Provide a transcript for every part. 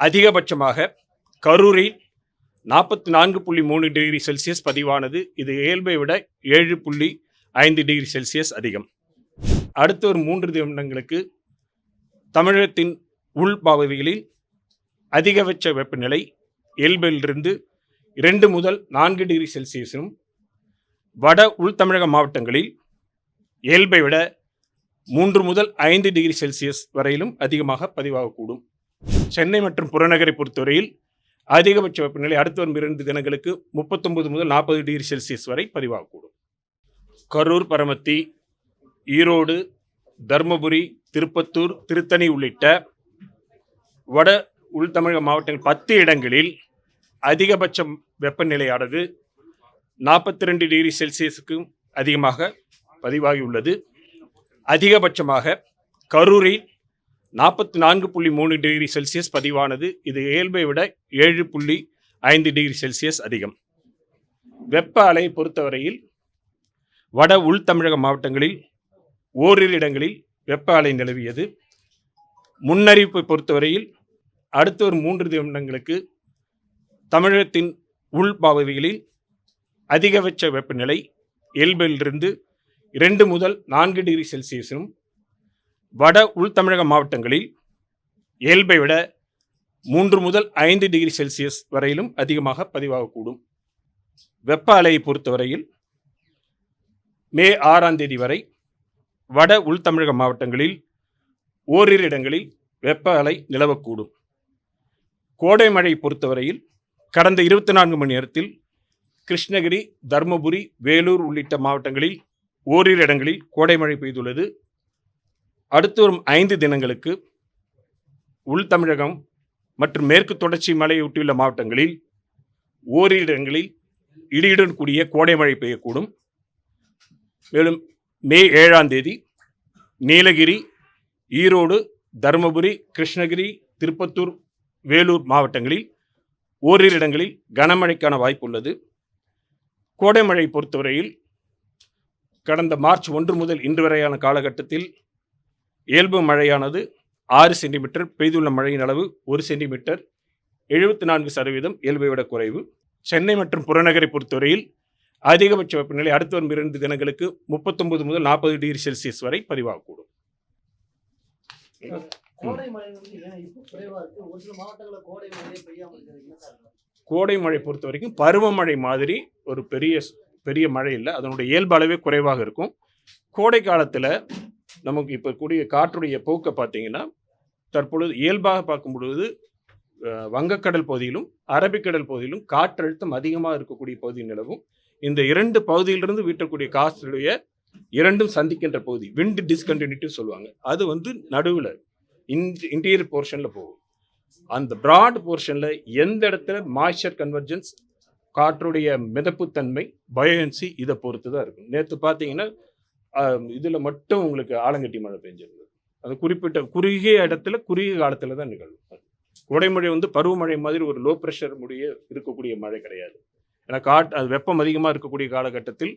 அதிகபட்சமாக கரூரில் நாற்பத்தி நான்கு புள்ளி மூணு டிகிரி செல்சியஸ் பதிவானது. இது இயல்பை விட ஏழு புள்ளி ஐந்து டிகிரி செல்சியஸ் அதிகம். அடுத்த ஒரு மூன்று நிமிடங்களுக்கு தமிழகத்தின் உள் பகுதிகளில் அதிகபட்ச வெப்பநிலை இயல்பிலிருந்து இரண்டு முதல் நான்கு டிகிரி செல்சியஸும் வட உள் தமிழக மாவட்டங்களில் இயல்பை விட மூன்று முதல் ஐந்து டிகிரி செல்சியஸ் வரையிலும் அதிகமாக பதிவாகக்கூடும். சென்னை மற்றும் புறநகரை பொறுத்தவரையில் அதிகபட்ச வெப்பநிலை அடுத்து வரும் இரண்டு தினங்களுக்கு முப்பத்தொன்பது முதல் நாற்பது டிகிரி செல்சியஸ் வரை பதிவாகக்கூடும். கரூர் பரமத்தி ஈரோடு தருமபுரி திருப்பத்தூர் திருத்தணி உள்ளிட்ட வட உள் தமிழக மாவட்டங்கள் பத்து இடங்களில் அதிகபட்ச வெப்பநிலையானது நாற்பத்தி ரெண்டு டிகிரி செல்சியஸுக்கும் அதிகமாக பதிவாகியுள்ளது. அதிகபட்சமாக கரூரில் நாற்பத்தி நான்கு புள்ளி மூணு டிகிரி செல்சியஸ் பதிவானது. இது இயல்பை விட ஏழு புள்ளி ஐந்து டிகிரி செல்சியஸ் அதிகம். வெப்ப அலையை பொறுத்தவரையில் வட உள் தமிழக மாவட்டங்களில் ஓரிரு இடங்களில் வெப்ப அலை நிலவியது. முன்னறிவிப்பை பொறுத்தவரையில் அடுத்த ஒரு மூன்று தினங்களுக்கு தமிழகத்தின் உள் பகுதிகளில் அதிகபட்ச வெப்பநிலை இயல்பிலிருந்து இரண்டு முதல் நான்கு டிகிரி செல்சியஸும் வட உள்தமிழக மாவட்டங்களில் இயல்பை விட மூன்று முதல் ஐந்து டிகிரி செல்சியஸ் வரையிலும் அதிகமாக பதிவாகக்கூடும். வெப்ப அலையை பொறுத்தவரையில் மே ஆறாம் தேதி வரை வட உள்தமிழக மாவட்டங்களில் ஓரிரு இடங்களில் வெப்ப அலை நிலவக்கூடும். கோடை மழை பொறுத்தவரையில் கடந்த இருபத்தி நான்கு மணி நேரத்தில் கிருஷ்ணகிரி தருமபுரி வேலூர் உள்ளிட்ட மாவட்டங்களில் ஓரிரு இடங்களில் கோடை மழை பெய்துள்ளது. அடுத்து வரும் ஐந்து தினங்களுக்கு உள் தமிழகம் மற்றும் மேற்கு தொடர்ச்சி மலையொட்டியுள்ள மாவட்டங்களில் ஓரிரு இடங்களில் இடியுடன் கூடிய கோடை மழை பெய்யக்கூடும். மேலும் மே ஏழாம் தேதி நீலகிரி ஈரோடு தருமபுரி கிருஷ்ணகிரி திருப்பத்தூர் வேலூர் மாவட்டங்களில் ஓரிரு இடங்களில் கனமழைக்கான வாய்ப்பு உள்ளது. கோடை மழை பொறுத்தவரையில் கடந்த மார்ச் ஒன்று முதல் இன்று வரையான காலகட்டத்தில் இயல்பு மழையானது ஆறு சென்டிமீட்டர் பெய்துள்ள மழையின் அளவு ஒரு சென்டிமீட்டர் எழுபத்தி நான்கு சதவீதம் இயல்பை விட குறைவு. சென்னை மற்றும் புறநகரை பொறுத்தவரையில் அதிகபட்ச வெப்பநிலை அடுத்து வரும் இரண்டு தினங்களுக்கு முப்பத்தொன்பது முதல் நாற்பது டிகிரி செல்சியஸ் வரை பதிவாகக்கூடும். கோடை மழை பொறுத்த வரைக்கும் பருவமழை மாதிரி ஒரு பெரிய பெரிய மழை இல்லை. அதனுடைய இயல்பு அளவே குறைவாக இருக்கும். கோடை காலத்தில் நமக்கு இப்போ கூடிய காற்றுடைய போக்கை பார்த்தீங்கன்னா தற்பொழுது இயல்பாக பார்க்கும் பொழுது வங்கக்கடல் பகுதியிலும் அரபிக்கடல் பகுதியிலும் காற்றழுத்தம் அதிகமாக இருக்கக்கூடிய பகுதி நிலவும் இந்த இரண்டு பகுதியிலிருந்து வீட்டக்கூடிய காற்றுடைய இரண்டும் சந்திக்கின்ற பகுதி விண்ட் டிஸ்கண்டினியூட்டி சொல்லுவாங்க. அது வந்து நடுவில் இன்டீரியர் போர்ஷனில் போகும். அந்த ப்ராட் போர்ஷனில் எந்த இடத்துல மாய்ச்சர் கன்வர்ஜென்ஸ் காற்றுடைய மிதப்புத்தன்மை பயோன்சி இதை பொறுத்து தான் இருக்கும். நேற்று பார்த்தீங்கன்னா இதில் மட்டும் உங்களுக்கு ஆலங்கட்டி மழை பெஞ்சிருந்தது. அது குறிப்பிட்ட குறுகிய இடத்துல குறுகிய காலத்தில் தான் நிகழும். கோடைமழை வந்து பருவமழை மாதிரி ஒரு லோ ப்ரெஷர் முடிய இருக்கக்கூடிய மழை கிடையாது. ஏன்னா காட் அது வெப்பம் அதிகமாக இருக்கக்கூடிய காலகட்டத்தில்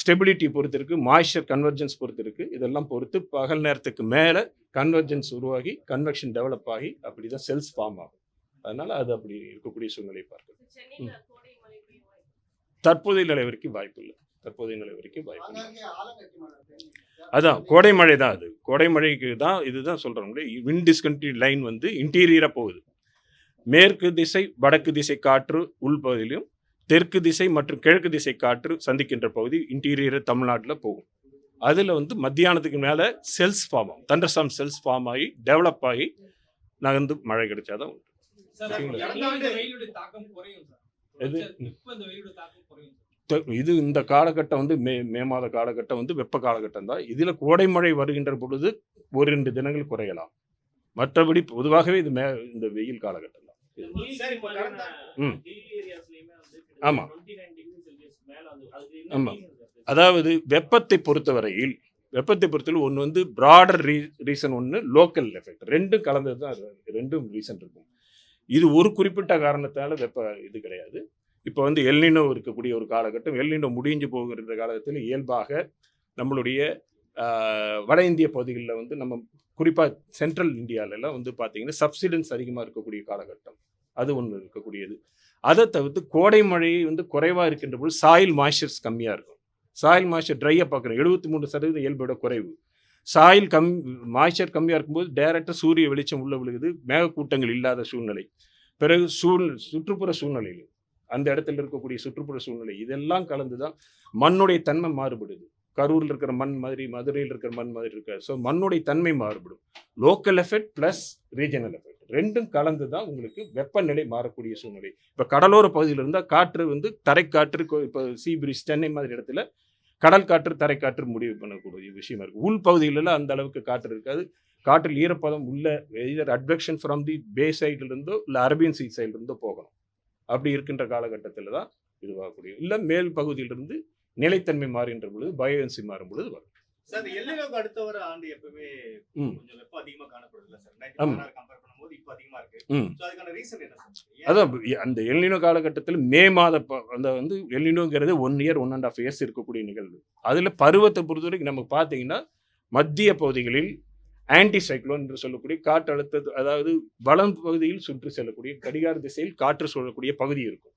ஸ்டெபிலிட்டி பொறுத்து இருக்கு மாய்ச்சர் கன்வர்ஜென்ஸ் பொறுத்து இருக்கு. இதெல்லாம் பொறுத்து பகல் நேரத்துக்கு மேலே கன்வர்ஜென்ஸ் உருவாகி கன்வெக்ஷன் டெவலப் ஆகி அப்படி தான் செல்ஸ் ஃபார்ம் ஆகும். அதனால அது அப்படி இருக்கக்கூடிய சூழ்நிலை வாய்ப்பு தற்போதைய நிலை வரைக்கும் வாய்ப்பு இல்லை. தற்போதைய நிலை வரைக்கும் வாய்ப்பு. அதான் கோடை மழை தான் அது கோடை மழைக்கு தான் இதுதான் சொல்கிறோம் விண்ட் டிஸ்கண்டினியூ லைன் வந்து இன்டீரியராக போகுது. மேற்கு திசை வடக்கு திசை காற்று உள்பகுதியிலும் தெற்கு திசை மற்றும் கிழக்கு திசை காற்று சந்திக்கின்ற பகுதி இன்டீரியர் தமிழ்நாட்டில் போகும். அதில் வந்து மத்தியானத்துக்கு மேலே செல்ஸ் ஃபார்ம் ஆகும். தண்டர்சாம் செல்ஸ் ஃபார்ம் ஆகி டெவலப் ஆகி நகர்ந்து மழை கிடைச்சாதான் உண்டு. எது? இது இந்த காலகட்டம் வந்து மே மே மாத காலகட்டம் வந்து வெப்ப காலகட்டம் தான் இதில் கோடை மழை வருகின்ற பொழுது ஒரு ரெண்டு தினங்கள் குறையலாம் மற்றபடி பொதுவாகவே இது மே இந்த வெயில் காலகட்டம் தான் சார், இப்ப கடந்த- ம். hill areasலயுமே வந்து ஆமா. 29 degree Celsius மேல வந்து அதுக்கு என்ன ஆமா. reason sir? அதாவது வெப்பத்தை பொறுத்தவரையில் வெப்பத்தை பொறுத்தவரை ஒன்று வந்து ப்ராடர் ரீ ரீசன் ஒன்று லோக்கல் எஃபெக்ட் ரெண்டும் கலந்தது தான். ரெண்டும் ரீசன் இருக்கும் இது ஒரு குறிப்பிட்ட காரணத்தால வெப்ப இது கிடையாது இப்போ வந்து எல்னினோ இருக்கக்கூடிய ஒரு காலகட்டம் எல்னினோ முடிஞ்சு போகிற காலகட்டத்தில் இயல்பாக நம்மளுடைய வட இந்திய பகுதிகளில் வந்து நம்ம குறிப்பாக சென்ட்ரல் இந்தியாவிலலாம் வந்து பார்த்திங்கன்னா சப்சிடன்ஸ் அதிகமாக இருக்கக்கூடிய காலகட்டம். அது ஒன்று இருக்கக்கூடியது. அதை தவிர்த்து கோடை மழை வந்து குறைவாக இருக்கின்ற பொழுது சாயில் மாய்ச்சர்ஸ் கம்மியாக இருக்கும். சாயில் மாய்ச்சர் ட்ரையாக பார்க்குறோம். எழுபத்தி மூணு சதவீதம் இயல்போட குறைவு. சாயில் கம் மாய்ச்சர் கம்மியாக இருக்கும்போது டேரெக்டாக சூரிய வெளிச்சம் உள்ள விழுகுது. மேகக்கூட்டங்கள் இல்லாத சூழ்நிலை. பிறகு சூழ் சுற்றுப்புற சூழ்நிலையில் அந்த இடத்துல இருக்கக்கூடிய சுற்றுப்புற சூழ்நிலை இதெல்லாம் கலந்து தான் மண்ணுடைய தன்மை மாறுபடுது. கரூரில் இருக்கிற மண் மாதிரி மதுரையில் இருக்கிற மண் மாதிரி இருக்காது. ஸோ மண்ணுடைய தன்மை மாறுபடும். Local effect plus regional effect ரெண்டும் கலந்து தான் உங்களுக்கு வெப்பநிலை மாறக்கூடிய சூழ்நிலை. இப்போ கடலோர பகுதியில் இருந்தால் காற்று வந்து தரைக்காற்று கொ- இப்போ சீபிரிஸ் சென்னை மாதிரி இடத்துல கடல் காற்று தரைக்காற்று முடிவு பண்ணக்கூடிய விஷயமா இருக்குது உள் பகுதிகளெல்லாம் அந்த அளவுக்கு காற்று இருக்காது. காற்றில் ஈரப்பதம் உள்ள எதர் அட்வெக்ஷன் ஃப்ரம் தி பே சைட்லேருந்தோ இல்லை அரபியன் சீ சைட்லேருந்தோ போகணும் அப்படி இருக்கின்ற காலகட்டத்தில் தான் இதுவாகக்கூடிய இல்லை மேல் பகுதியிலிருந்து நிலைத்தன்மை மாறுகின்ற பொழுது பயோஎன்சி மாறும் பொழுது வரும். சார் இந்த எல்லினோக்கு அடுத்த வர ஆண்டு எப்பவுமே ம். கொஞ்சம் வெப்பம் அதிகமா காணப்படுது இல்ல சார் ஆமா. ரெண்டாயிரத்தி கம்பேர் பண்ணும்போது இப்போ அதிகமா இருக்கு. ம். சோ அதுக்கான ரீசன் என்ன சார்? ஏன்? அதான் அந்த எல்னினோ காலகட்டத்தில் மே மாத அந்த வந்து எல்னினோங்கிறது one year one and half years இருக்கக்கூடிய நிகழ்வு. அதில் பருவத்தை பொறுத்த வரைக்கும் நம்ம பார்த்தீங்கன்னா மத்திய பகுதிகளில் ஆன்டி சைக்ளோன் என்று சொல்லக்கூடிய காற்றழுத்த அதாவது வளம் பகுதியில் சுற்றி செல்லக்கூடிய கடிகார திசையில் காற்று சொல்லக்கூடிய பகுதி இருக்கும்.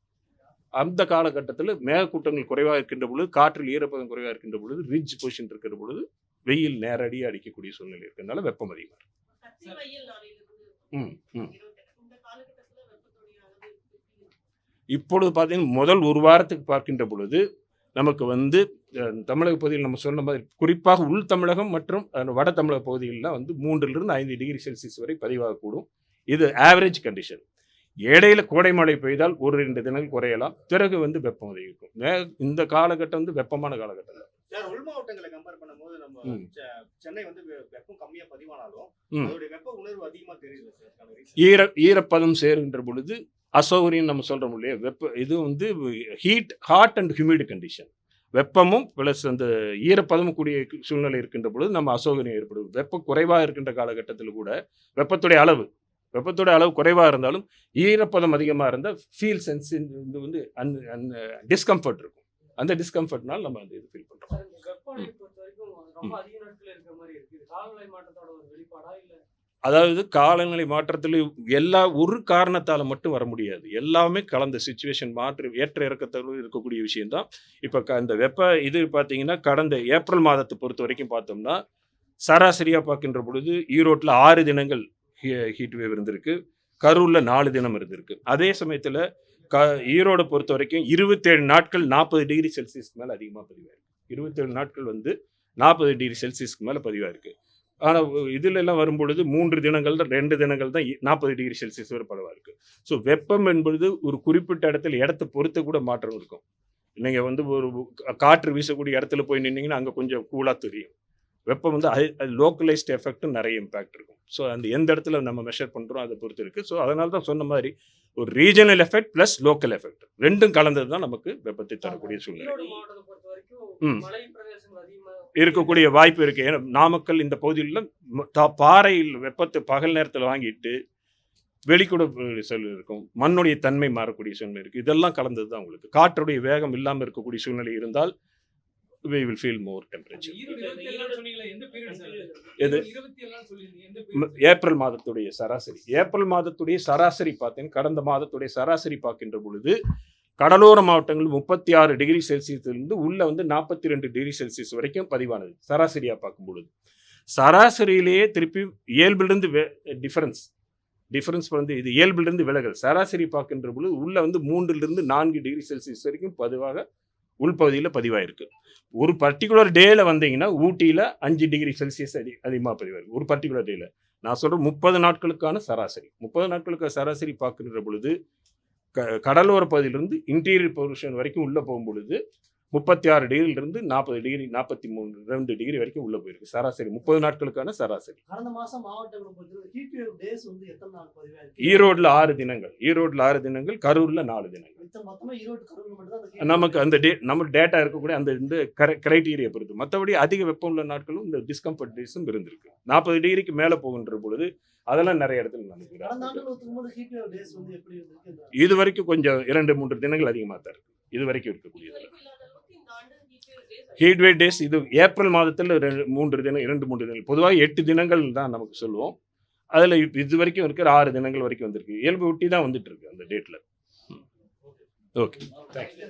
அந்த காலகட்டத்தில் மேகக்கூட்டங்கள் குறைவாக இருக்கின்ற பொழுது காற்றில் ஈரப்பதம் குறைவாக இருக்கின்ற பொழுது ரிட்ஜ் பொசிஷன் இருக்கிற பொழுது வெயில் நேரடியாக அடிக்கக்கூடிய சூழ்நிலை இருக்கிறதுனால வெப்பம் அதிகமாக ம் ம்? இப்பொழுது பார்த்தீங்கன்னா முதல் ஒரு வாரத்துக்கு பார்க்கின்ற பொழுது நமக்கு வந்து தமிழக பகுதியில் நம்ம சொன்ன மாதிரி குறிப்பாக உள் தமிழகம் மற்றும் வட தமிழக பகுதிகளில் வந்து மூன்றிலிருந்து ஐந்து டிகிரி செல்சியஸ் வரை பதிவாகக்கூடும் இது ஆவரேஜ் கண்டிஷன் இடையில கோடை மழை பெய்தால் ஒரு ரெண்டு தினங்கள் குறையலாம். பிறகு வந்து வெப்பம் அதிகரிக்கும். இந்த காலகட்டம் வந்து வெப்பமான காலகட்டம் தான். சார் உள் மாவட்டங்களை கம்பேர் பண்ணும்போது நம்ம சென்னை வந்து வெப்பம் கம்மியா பதிவானாலும் ம். அதோட வெப்ப உணர்வு அதிகமா தெரியுது. ஈர ஈரப்பதம் சேருகின்ற பொழுது அசௌகரியம் நம்ம சொல்கிறோம் இல்லையா? வெப்ப இது வந்து heat hot and humid condition வெப்பமும் ப்ளஸ் அந்த ஈரப்பதமும் கூடிய சூழ்நிலை இருக்கின்ற பொழுது நம்ம அசௌகரியம் ஏற்படும். வெப்பம் குறைவாக இருக்கின்ற காலகட்டத்தில் கூட வெப்பத்துடைய அளவு வெப்பத்தோட அளவு குறைவாக இருந்தாலும் ஈரப்பதம் அதிகமாக இருந்தால் ஃபீல் சென்ஸ் இது வந்து அன் அன் டிஸ்கம்ஃபர்ட் இருக்கும். அந்த டிஸ்கம்ஃபர்ட்னால நம்ம அந்த இது ஃபீல் பண்ணுறோம் அதாவது காலநிலை மாற்றத்தில் எல்லா ஒரு காரணத்தால் மட்டும் வர முடியாது. எல்லாமே கலந்த சுச்சுவேஷன் மாற்று ஏற்ற இறக்கத்தோடு இருக்கக்கூடிய விஷயந்தான் இப்போ க இந்த வெப்ப இது பார்த்தீங்கன்னா கடந்த ஏப்ரல் மாதத்தை பொறுத்த வரைக்கும் பார்த்தோம்னா சராசரியாக பார்க்கின்ற பொழுது ஈரோட்டில் ஆறு தினங்கள் ஹீட் வேவ் இருந்திருக்கு. கரூரில் நாலு தினம் இருந்திருக்கு. அதே சமயத்தில் க ஈரோடை பொறுத்த வரைக்கும் இருபத்தேழு நாட்கள் நாற்பது டிகிரி செல்சியஸ்க்கு மேலே அதிகமாக பதிவாயிருக்கு. இருபத்தேழு நாட்கள் வந்து நாற்பது டிகிரி செல்சியஸ்க்கு மேலே பதிவாயிருக்கு. ஆனால் இதில் எல்லாம் வரும்பொழுது மூன்று தினங்கள் தான் ரெண்டு தினங்கள் தான் நாற்பது டிகிரி செல்சியஸ் வரை பரவா இருக்கு. ஸோ வெப்பம் என்பது ஒரு குறிப்பிட்ட இடத்துல இடத்த பொறுத்து கூட மாற்றம் இருக்கும். நீங்கள் வந்து ஒரு காற்று வீசக்கூடிய இடத்துல போய் நின்னீங்கன்னா அங்கே கொஞ்சம் கூலாக தெரியும். வெப்பம் வந்து அது லோக்கலைஸ்ட் எஃபெக்ட்டும் நிறைய இம்பாக்ட் இருக்கும். ஸோ அந்த எந்த இடத்துல நம்ம மெஷர் பண்ணுறோம் அதை பொறுத்து இருக்குது ஸோ அதனால தான் சொன்ன மாதிரி ஒரு regional effect plus local effect ரெண்டும் கலந்தது தான் நமக்கு வெப்பத்தை தரக்கூடிய சூழ்நிலை. ம். இருக்கக்கூடிய வாய்ப்பு இருக்கு. ஏன்னா நாமக்கல் இந்த பகுதியில் பாறையில் வெப்பத்தை பகல் நேரத்தில் வாங்கிட்டு வெளிக்கூட செல் இருக்கும். மண்ணுடைய தன்மை மாறக்கூடிய சூழ்நிலை இருக்கு. இதெல்லாம் கலந்தது தான் உங்களுக்கு. காற்றுடைய வேகம் இல்லாமல் இருக்கக்கூடிய சூழ்நிலை இருந்தால் we will feel more temperature. Erode இருபத்தி ஏழு சொன்னீங்களே எந்த பீரியட் சார்? எது? ஏப்ரல் மாதத்துடைய சராசரி. ஏப்ரல் மாதத்துடைய சராசரி பார்த்தீங்கன்னா கடந்த மாதத்துடைய சராசரி பார்க்கின்ற பொழுது கடலோர மாவட்டங்கள் முப்பத்தி ஆறு டிகிரி செல்சியஸ்லேருந்து உள்ளே வந்து நாற்பத்தி ரெண்டு டிகிரி செல்சியஸ் வரைக்கும் பதிவானது. சராசரியாக பார்க்கும் பொழுது சராசரியிலேயே திருப்பி இயல்பிலிருந்து டிஃபரன்ஸ் டிஃபரன்ஸ் வந்து இது இயல்பிலிருந்து விலகல். சராசரி பார்க்கின்ற பொழுது உள்ளே வந்து மூன்றிலிருந்து நான்கு டிகிரி செல்சியஸ் வரைக்கும் பதிவாக உள்பகுதியில் பதிவாயிருக்கு. ஒரு பர்டிகுலர் டேயில் வந்தீங்கன்னா ஊட்டியில் அஞ்சு டிகிரி செல்சியஸ் அதி அதிகமாக பதிவாயிருக்கு. ஒரு பர்டிகுலர் டேயில் நான் சொல்கிறேன் முப்பது நாட்களுக்கான சராசரி. முப்பது நாட்களுக்கு சராசரி பார்க்கின்ற பொழுது கடலோர பகுதியிலிருந்து இன்டீரியர் பொல்யூஷன் வரைக்கும் உள்ளே போகும் பொழுது முப்பத்தி ஆறு டிகிரிலிருந்து நாற்பது டிகிரி நாற்பத்தி மூணு ரெண்டு டிகிரி வரைக்கும் உள்ளே போயிருக்கு. சராசரி முப்பது நாட்களுக்கான சராசரி. கடந்த மாசம் மாவட்டங்களை ஈரோட்டில் ஆறு தினங்கள். ஈரோட்டில் ஆறு தினங்கள் கரூரில் நாலு தினங்கள். நமக்கு அந்த டே நம்ம டேட்டா இருக்கக்கூடிய அந்த இந்த கிரைட்டீரியா பொறுத்து. மற்றபடி அதிக வெப்பம் உள்ள நாட்களும் இந்த டிஸ்கம்ஃபர்ட் டேஸும் இருந்திருக்கு. நாற்பது டிகிரிக்கு மேலே போகின்ற பொழுது அதெல்லாம் நிறைய இடத்துல நடக்குது. இது வரைக்கும் கொஞ்சம் இரண்டு மூன்று தினங்கள் அதிகமாக தான் இருக்கு. இது வரைக்கும் இருக்கக்கூடியது இதுவரைக்கும் இல்லாத அளவுக்கு இந்த ஆண்டு heat wave days heat wave days இது ஏப்ரல் மாதத்தில் மூன்று தினம் இரண்டு மூன்று தினங்கள். பொதுவாக எட்டு தினங்கள் தான் நமக்கு சொல்லுவோம். அதில் இது வரைக்கும் இருக்கிற ஆறு தினங்கள் வரைக்கும் வந்திருக்கு. இயல்பு ஒட்டி தான் வந்துட்டு இருக்கு அந்த டேட்டில் ஓகே. தேங்க்யூ